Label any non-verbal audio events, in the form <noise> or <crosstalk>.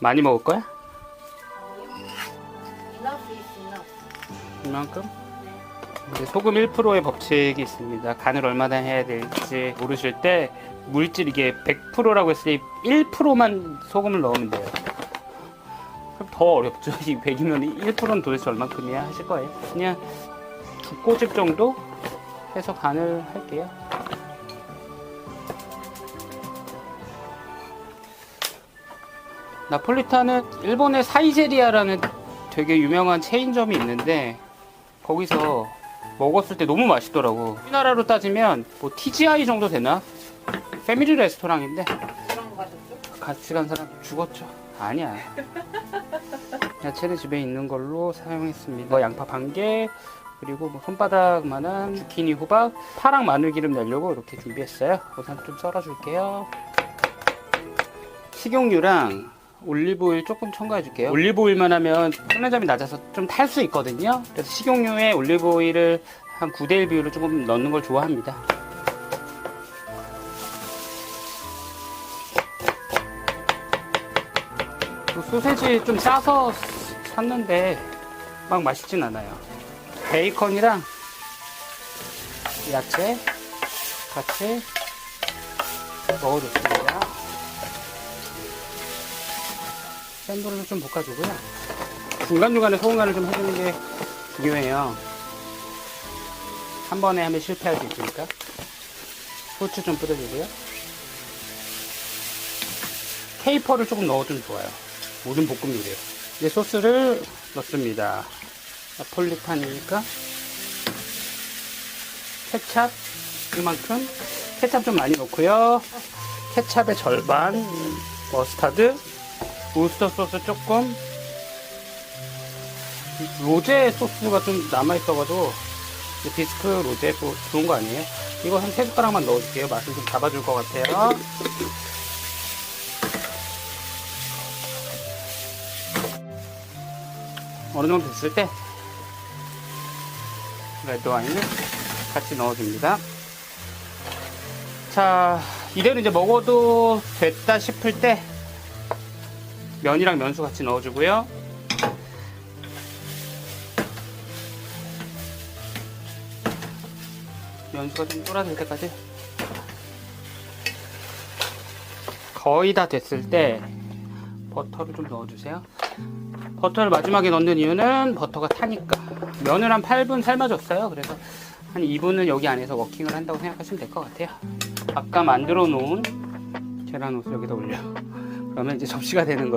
많이 먹을 거야? 이만큼? 소금 1%의 법칙이 있습니다. 간을 얼마나 해야 될지 모르실 때 물질 이게 100%라고 했을 때 1%만 소금을 넣으면 돼요. 그럼 더 어렵죠. <laughs> 이 100이면 1%는 도대체 얼마큼이야 하실 거예요. 그냥 두 꼬집 정도 해서 간을 할게요. 나폴리타는 일본의 사이제리아라는 되게 유명한 체인점이 있는데 거기서 먹었을 때 너무 맛있더라고. 우리나라로 따지면 뭐 TGI 정도 되나? 패밀리 레스토랑인데? 같이 간 사람 죽었죠. 아니야. 야채는 집에 있는 걸로 사용했습니다. 뭐 양파 반 개, 그리고 뭐 손바닥만한 주키니 호박, 파랑 마늘 기름 내려고 이렇게 준비했어요. 우선 좀 썰어줄게요. 식용유랑 올리브오일 조금 첨가해 줄게요. 올리브오일만 하면 편의점이 낮아서 좀 탈 수 있거든요. 그래서 식용유에 올리브오일을 한 9대1 비율로 조금 넣는 걸 좋아합니다. 그 소세지 좀 싸서 샀는데 막 맛있진 않아요. 베이컨이랑 야채 같이 넣어줬습니다. 샌드를 좀 볶아주고요. 중간중간에 소금 간을 좀 해주는 게 중요해요. 한 번에 하면 실패할 수 있으니까. 후추 좀 뿌려주고요. 케이퍼를 조금 넣어주면 좋아요. 모든 볶음 요리에. 이제 소스를 넣습니다. 나폴리탄이니까 케찹 이만큼 케찹 좀 많이 넣고요. 케찹의 절반, 머스타드, 우스터 소스 조금, 로제 소스가 좀 남아있어가지고 디스크 로제 또 좋은 거 아니에요? 이거 한 세 숟가락만 넣어줄게요. 맛을 좀 잡아줄 것 같아요. 어느 정도 됐을 때 레드 와인을 같이 넣어줍니다. 자, 이대로 이제 먹어도 됐다 싶을 때 면이랑 면수 같이 넣어주고요. 면수가 좀 쫄아들 때까지 거의 다 됐을 때 버터를 좀 넣어주세요. 버터를 마지막에 넣는 이유는 버터가 타니까 면을 한 8분 삶아줬어요. 그래서 한 2분은 여기 안에서 워킹을 한다고 생각하시면 될 것 같아요. 아까 만들어 놓은 계란 옷을 여기다 올려. 그러면 이제 접시가 되는 거예요.